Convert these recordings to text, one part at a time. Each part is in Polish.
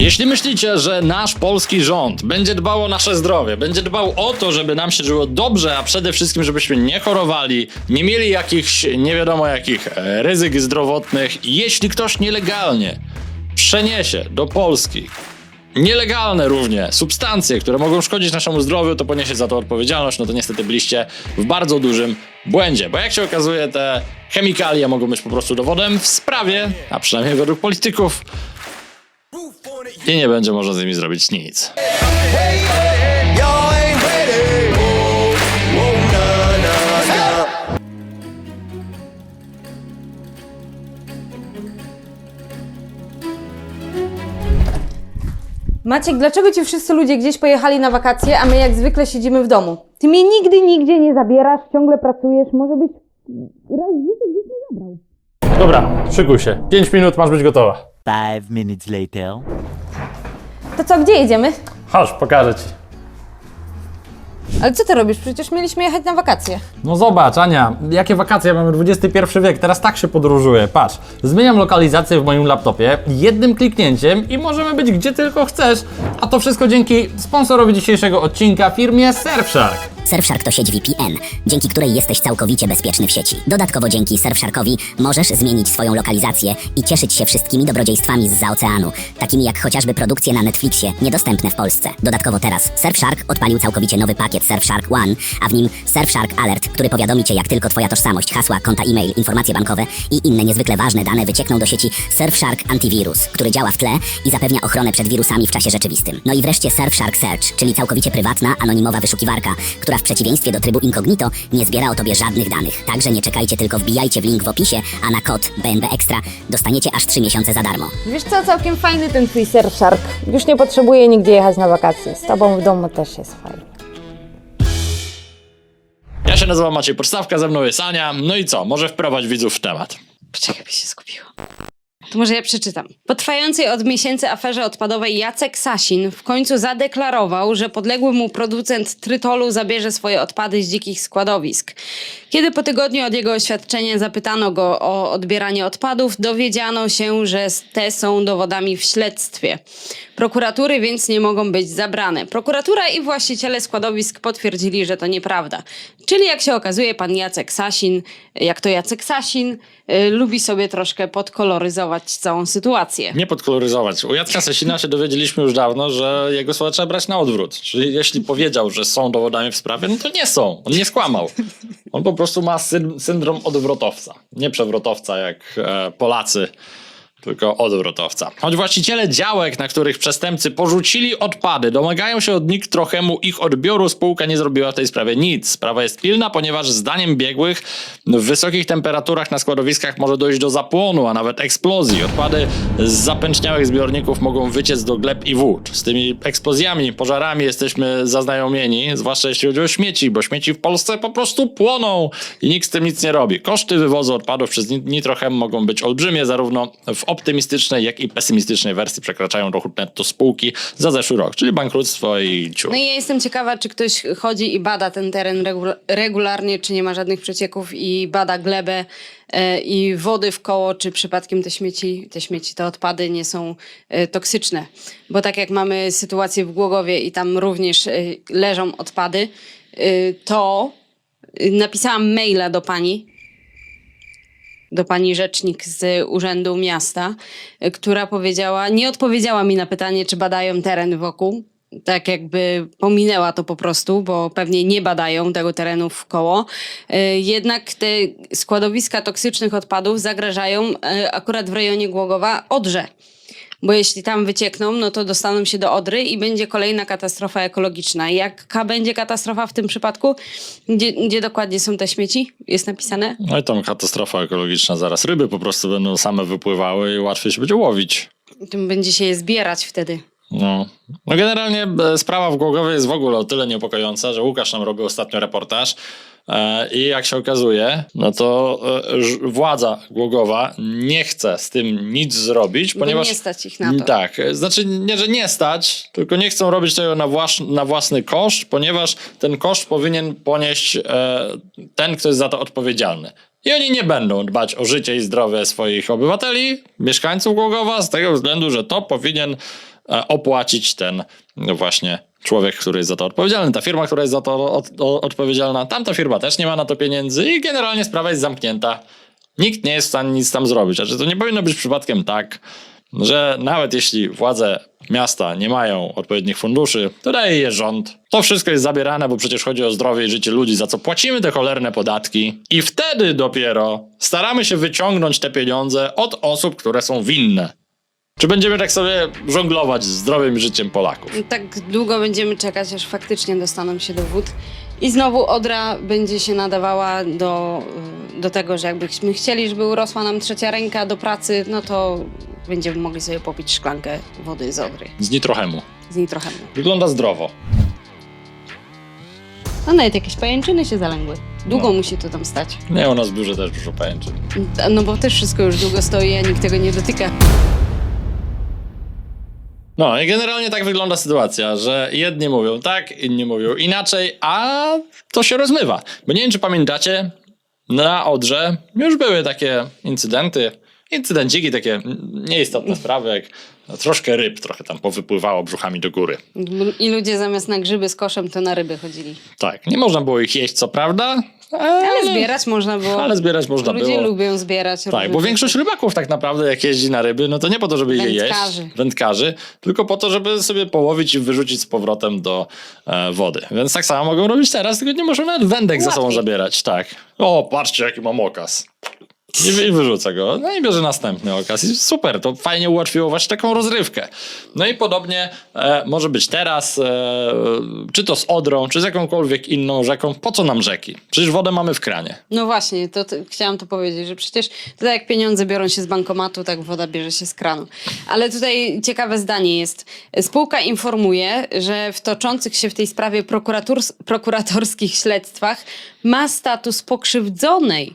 Jeśli myślicie, że nasz polski rząd będzie dbał o nasze zdrowie, będzie dbał o to, żeby nam się żyło dobrze, a przede wszystkim, żebyśmy nie chorowali, nie mieli jakichś nie wiadomo jakich e, ryzyk zdrowotnych, jeśli ktoś nielegalnie przeniesie do Polski nielegalne równie substancje, które mogą szkodzić naszemu zdrowiu, to poniesie za to odpowiedzialność, no to niestety byliście w bardzo dużym błędzie. Bo jak się okazuje, te chemikalia mogą być po prostu dowodem w sprawie, a przynajmniej według polityków, i nie będzie można z nimi zrobić nic. Maciek, dlaczego ci wszyscy ludzie gdzieś pojechali na wakacje, a my jak zwykle siedzimy w domu? Ty mnie nigdy nigdzie nie zabierasz, ciągle pracujesz, może być raz w życiu gdzieś nie zabrał. Dobra, szykuj się. 5 minut masz być gotowa. Five minutes later. To co, gdzie jedziemy? Chodź, pokażę ci. Ale co ty robisz? Przecież mieliśmy jechać na wakacje. No zobacz, Ania, jakie wakacje, mamy XXI wiek, teraz tak się podróżuje. Patrz, zmieniam lokalizację w moim laptopie jednym kliknięciem i możemy być gdzie tylko chcesz. A to wszystko dzięki sponsorowi dzisiejszego odcinka, firmie Surfshark. Surfshark to sieć VPN, dzięki której jesteś całkowicie bezpieczny w sieci. Dodatkowo dzięki Surfsharkowi możesz zmienić swoją lokalizację i cieszyć się wszystkimi dobrodziejstwami z oceanu, takimi jak chociażby produkcje na Netflixie, niedostępne w Polsce. Dodatkowo teraz Surfshark odpalił całkowicie nowy pakiet Surfshark One, a w nim Surfshark Alert, który powiadomi Cię jak tylko Twoja tożsamość, hasła, konta e-mail, informacje bankowe i inne niezwykle ważne dane wyciekną do sieci Surfshark Antivirus, który działa w tle i zapewnia ochronę przed wirusami w czasie rzeczywistym. No i wreszcie Surfshark Search, czyli całkowicie prywatna, anonimowa wyszukiwarka, która w przeciwieństwie do trybu incognito nie zbiera o Tobie żadnych danych. Także nie czekajcie, tylko wbijajcie w link w opisie, a na kod BNB Extra dostaniecie aż 3 miesiące za darmo. Wiesz co, całkiem fajny ten twój Surfshark. Już nie potrzebuję nigdzie jechać na wakacje. Z tobą w domu też jest fajnie. Ja się nazywam Maciej Podstawka, ze mną jest Ania. No i co, może wprowadź widzów w temat. Poczekaj, by się skupiło. To może ja przeczytam. Po trwającej od miesięcy aferze odpadowej Jacek Sasin w końcu zadeklarował, że podległy mu producent trytolu zabierze swoje odpady z dzikich składowisk. Kiedy po tygodniu od jego oświadczenia zapytano go o odbieranie odpadów, dowiedziano się, że te są dowodami w śledztwie. Prokuratury więc nie mogą być zabrane. Prokuratura i właściciele składowisk potwierdzili, że to nieprawda. Czyli jak się okazuje, pan Jacek Sasin, jak to Jacek Sasin, y, lubi sobie troszkę podkoloryzować całą sytuację. Nie podkoloryzować. U Jacka Sesina się dowiedzieliśmy już dawno, że jego słowa trzeba brać na odwrót. Czyli jeśli powiedział, że są dowodami w sprawie, no to nie są. On nie skłamał. On po prostu ma syn- syndrom odwrotowca. Nie przewrotowca jak e, Polacy, tylko odwrotowca. Choć właściciele działek, na których przestępcy porzucili odpady, domagają się od NIK trochemu ich odbioru, spółka nie zrobiła w tej sprawie nic. Sprawa jest pilna, ponieważ zdaniem biegłych w wysokich temperaturach na składowiskach może dojść do zapłonu, a nawet eksplozji. Odpady z zapęczniałych zbiorników mogą wyciec do gleb i wód. Z tymi eksplozjami, pożarami jesteśmy zaznajomieni, zwłaszcza jeśli chodzi o śmieci, bo śmieci w Polsce po prostu płoną i nikt z tym nic nie robi. Koszty wywozu odpadów przez Nit- Nitrochem mogą być olbrzymie, zarówno w optymistycznej, jak i pesymistycznej wersji przekraczają dochód netto spółki za zeszły rok, czyli bankructwo i ciu. No i ja jestem ciekawa, czy ktoś chodzi i bada ten teren regu- regularnie, czy nie ma żadnych przecieków i bada glebę e, i wody w koło, czy przypadkiem te śmieci, te śmieci, te odpady nie są e, toksyczne. Bo tak jak mamy sytuację w Głogowie i tam również e, leżą odpady, to napisałam maila do pani, do pani rzecznik z Urzędu Miasta, która powiedziała, nie odpowiedziała mi na pytanie, czy badają teren wokół. Tak jakby pominęła to po prostu, bo pewnie nie badają tego terenu w koło. Y, Jednak te składowiska toksycznych odpadów zagrażają y, akurat w rejonie Głogowa Odrze. Bo jeśli tam wyciekną, no to dostaną się do Odry i będzie kolejna katastrofa ekologiczna. Jaka będzie katastrofa w tym przypadku? Gdzie, gdzie dokładnie są te śmieci? Jest napisane? No i tam katastrofa ekologiczna zaraz. Ryby po prostu będą same wypływały i łatwiej się będzie łowić. Tym będzie się je zbierać wtedy. No. no generalnie e, sprawa w Głogowie jest w ogóle o tyle niepokojąca, że Łukasz nam robił ostatnio reportaż i jak się okazuje, no to e, władza Głogowa nie chce z tym nic zrobić, Bo ponieważ... nie stać ich na to. Tak, e, znaczy nie, że nie stać, tylko nie chcą robić tego na, włas- na własny koszt, ponieważ ten koszt powinien ponieść e, ten, kto jest za to odpowiedzialny. I oni nie będą dbać o życie i zdrowie swoich obywateli, mieszkańców Głogowa, z tego względu, że to powinien e, opłacić ten właśnie człowiek, który jest za to odpowiedzialny, ta firma, która jest za to od, o, odpowiedzialna, tamta firma też nie ma na to pieniędzy i generalnie sprawa jest zamknięta. Nikt nie jest w stanie nic tam zrobić. Znaczy, to nie powinno być przypadkiem tak, że nawet jeśli władze miasta nie mają odpowiednich funduszy, to daje je rząd. To wszystko jest zabierane, bo przecież chodzi o zdrowie i życie ludzi, za co płacimy te cholerne podatki. I wtedy dopiero staramy się wyciągnąć te pieniądze od osób, które są winne. Czy będziemy tak sobie żonglować z zdrowiem i życiem Polaków? Tak długo będziemy czekać, aż faktycznie dostaną się do wód. I znowu Odra będzie się nadawała do, do tego, że jakbyśmy chcieli, żeby urosła nam trzecia ręka do pracy, no to będziemy mogli sobie popić szklankę wody z Odry. Z nitrochemu. Z nitrochemu. Wygląda zdrowo. A nawet jakieś pajęczyny się zalęgły. Długo No. musi to tam stać. Nie, u nas w biurze też dużo pajęczyn. No bo też wszystko już długo stoi, a nikt tego nie dotyka. No i generalnie tak wygląda sytuacja, że jedni mówią tak, inni mówią inaczej, a to się rozmywa. Bo nie wiem, czy pamiętacie, na Odrze już były takie incydenty, incydenciki, takie nieistotne sprawy, jak troszkę ryb trochę tam powypływało brzuchami do góry. I ludzie zamiast na grzyby z koszem, to na ryby chodzili. Tak, nie można było ich jeść, co prawda, ale, Ale zbierać można było. ale zbierać można Ludzie było. lubią zbierać. Tak, bo większość rybaków tak naprawdę jak jeździ na ryby, no to nie po to, żeby je jeść, Wędkarzy. wędkarzy, tylko po to, żeby sobie połowić i wyrzucić z powrotem do e, wody. Więc tak samo mogą robić teraz, tylko nie muszą nawet wędek ze sobą Łatwiej. zabierać. Tak. O, patrzcie jaki mam okaz. I, wy- I wyrzuca go. No i bierze następny okaz. I super, to fajnie ułatwiło właśnie taką rozrywkę. No i podobnie e, może być teraz, e, czy to z Odrą, czy z jakąkolwiek inną rzeką. Po co nam rzeki? Przecież wodę mamy w kranie. No właśnie, to, to chciałam to powiedzieć, że przecież tutaj jak pieniądze biorą się z bankomatu, tak woda bierze się z kranu. Ale tutaj ciekawe zdanie jest. Spółka informuje, że w toczących się w tej sprawie prokuratorskich śledztwach ma status pokrzywdzonej.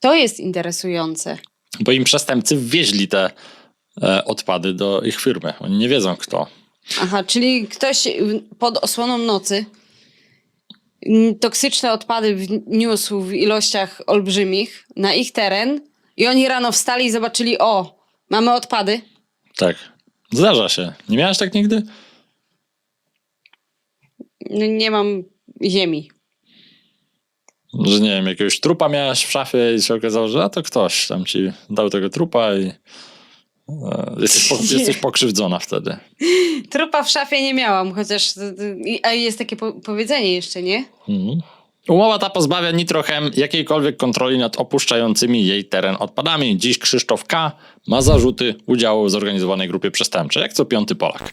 To jest interesujące. Bo im przestępcy wwieźli te e, odpady do ich firmy. Oni nie wiedzą kto. Aha, czyli ktoś pod osłoną nocy toksyczne odpady wniósł w ilościach olbrzymich na ich teren i oni rano wstali i zobaczyli, o, mamy odpady. Tak. Zdarza się. Nie miałeś tak nigdy? No, Nie mam ziemi. Że nie wiem, jakiegoś trupa miałeś w szafie i się okazało, że a to ktoś tam ci dał tego trupa i e, jesteś, po, jesteś pokrzywdzona wtedy. Trupa w szafie nie miałam, chociaż i- a jest takie po powiedzenie jeszcze, nie? Mhm. Umowa ta pozbawia Nitrochem jakiejkolwiek kontroli nad opuszczającymi jej teren odpadami. Dziś Krzysztof K. ma zarzuty udziału w zorganizowanej grupie przestępczej, jak co piąty Polak.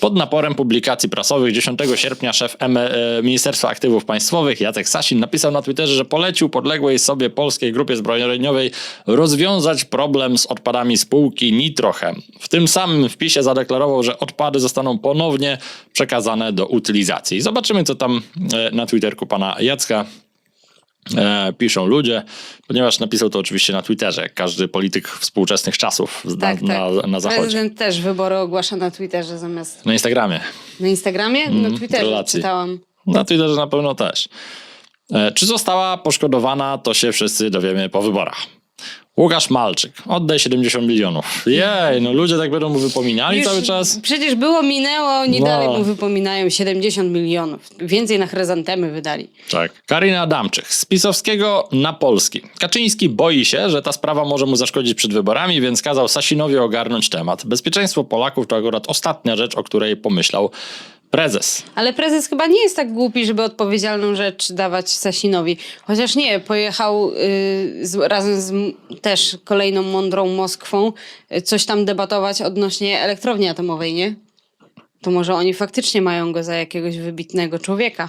Pod naporem publikacji prasowych 10 sierpnia szef e, Ministerstwa Aktywów Państwowych Jacek Sasin napisał na Twitterze, że polecił podległej sobie polskiej grupie zbrojeniowej rozwiązać problem z odpadami spółki Nitrochem. W tym samym wpisie zadeklarował, że odpady zostaną ponownie przekazane do utylizacji. Zobaczymy, co tam e, na Twitterku pana Jacka e, piszą ludzie, ponieważ napisał to oczywiście na Twitterze, każdy polityk współczesnych czasów na, Tak, tak. na, na zachodzie. Prezydent też wybory ogłasza na Twitterze zamiast Na Instagramie. na Instagramie? na Twitterze relacji. czytałam. Na Twitterze na pewno też. E, Czy została poszkodowana, to się wszyscy dowiemy po wyborach. Łukasz Malczyk, oddaj 70 milionów. Jej, no ludzie tak będą mu wypominali Już cały czas. Przecież było, minęło, oni No. dalej mu wypominają 70 milionów. Więcej na chryzantemy wydali. Tak. Karina Adamczyk, z pisowskiego na polski. Kaczyński boi się, że ta sprawa może mu zaszkodzić przed wyborami, więc kazał Sasinowi ogarnąć temat. Bezpieczeństwo Polaków to akurat ostatnia rzecz, o której pomyślał prezes. Ale prezes chyba nie jest tak głupi, żeby odpowiedzialną rzecz dawać Sasinowi. Chociaż nie, pojechał y, z, razem z m- też kolejną mądrą Moskwą y, coś tam debatować odnośnie elektrowni atomowej, nie? To może oni faktycznie mają go za jakiegoś wybitnego człowieka.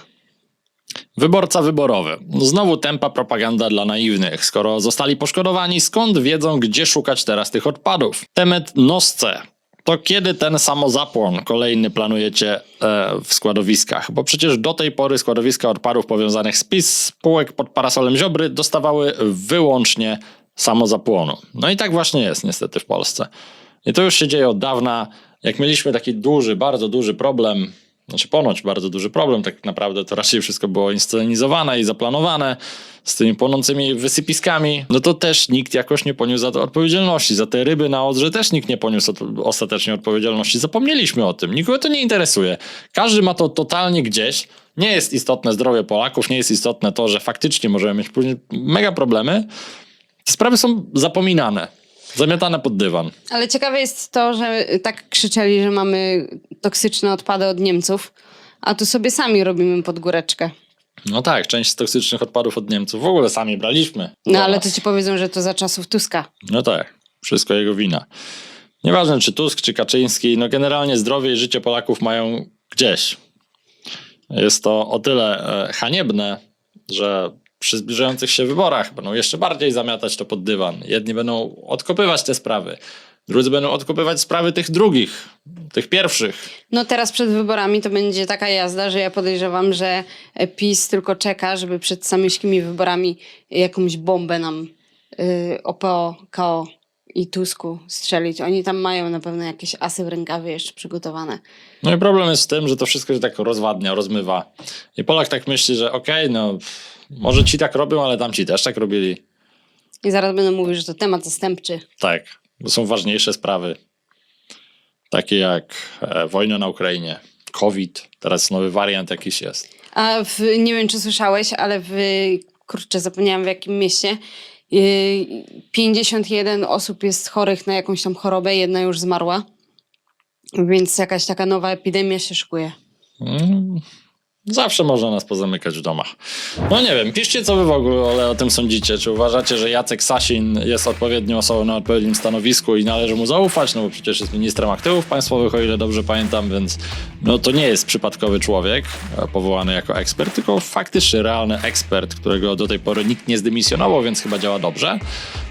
Wyborca wyborowy. Znowu tempa propaganda dla naiwnych. Skoro zostali poszkodowani, skąd wiedzą, gdzie szukać teraz tych odpadów? Temat nosce. To kiedy ten samozapłon kolejny planujecie e, w składowiskach? Bo przecież do tej pory składowiska odpadów powiązanych z PiS, spółek pod parasolem Ziobry dostawały wyłącznie samozapłonu. No i tak właśnie jest niestety w Polsce. I to już się dzieje od dawna. Jak mieliśmy taki duży, bardzo duży problem znaczy ponoć bardzo duży problem, tak naprawdę to raczej wszystko było inscenizowane i zaplanowane z tymi płonącymi wysypiskami, no to też nikt jakoś nie poniósł za to odpowiedzialności. Za te ryby na Odrze też nikt nie poniósł ostatecznie odpowiedzialności. Zapomnieliśmy o tym. Nikogo to nie interesuje. Każdy ma to totalnie gdzieś. Nie jest istotne zdrowie Polaków, nie jest istotne to, że faktycznie możemy mieć później mega problemy. Te sprawy są zapominane, zamiatane pod dywan. Ale ciekawe jest to, że tak krzyczeli, że mamy toksyczne odpady od Niemców, a tu sobie sami robimy pod góreczkę. No tak, część z toksycznych odpadów od Niemców w ogóle sami braliśmy. No do ale to ci powiedzą, że to za czasów Tuska. No tak, wszystko jego wina. Nieważne czy Tusk, czy Kaczyński, no generalnie zdrowie i życie Polaków mają gdzieś. Jest to o tyle e, haniebne, że przy zbliżających się wyborach będą jeszcze bardziej zamiatać to pod dywan. Jedni będą odkopywać te sprawy, drudzy będą odkopywać sprawy tych drugich, tych pierwszych. No teraz przed wyborami to będzie taka jazda, że ja podejrzewam, że PiS tylko czeka, żeby przed samyśkimi wyborami jakąś bombę nam y, OPO, KO i Tusku strzelić. Oni tam mają na pewno jakieś asy w rękawie jeszcze przygotowane. No i problem jest w tym, że to wszystko się tak rozwadnia, rozmywa. I Polak tak myśli, że okej, no pff, może ci tak robią, ale tamci też tak robili. I zaraz będę mówił, że to temat zastępczy. Tak, bo są ważniejsze sprawy. Takie jak e, wojna na Ukrainie, COVID, teraz nowy wariant jakiś jest. A w, nie wiem, czy słyszałeś, ale w, kurczę, zapomniałam w jakim mieście, y, 51 osób jest chorych na jakąś tam chorobę, jedna już zmarła. Więc jakaś taka nowa epidemia się szykuje. Mm, Zawsze można nas pozamykać w domach. No nie wiem, piszcie co wy w ogóle o tym sądzicie. Czy uważacie, że Jacek Sasin jest odpowiednią osobą na odpowiednim stanowisku i należy mu zaufać? No bo przecież jest ministrem aktywów państwowych, o ile dobrze pamiętam, więc no to nie jest przypadkowy człowiek e, powołany jako ekspert, tylko faktycznie realny ekspert, którego do tej pory nikt nie zdymisjonował, więc chyba działa dobrze.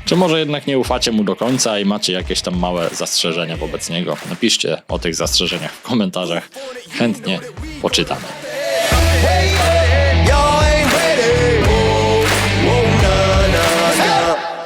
Czy może jednak nie ufacie mu do końca i macie jakieś tam małe zastrzeżenia wobec niego? Napiszcie o tych zastrzeżeniach w komentarzach. Chętnie poczytamy.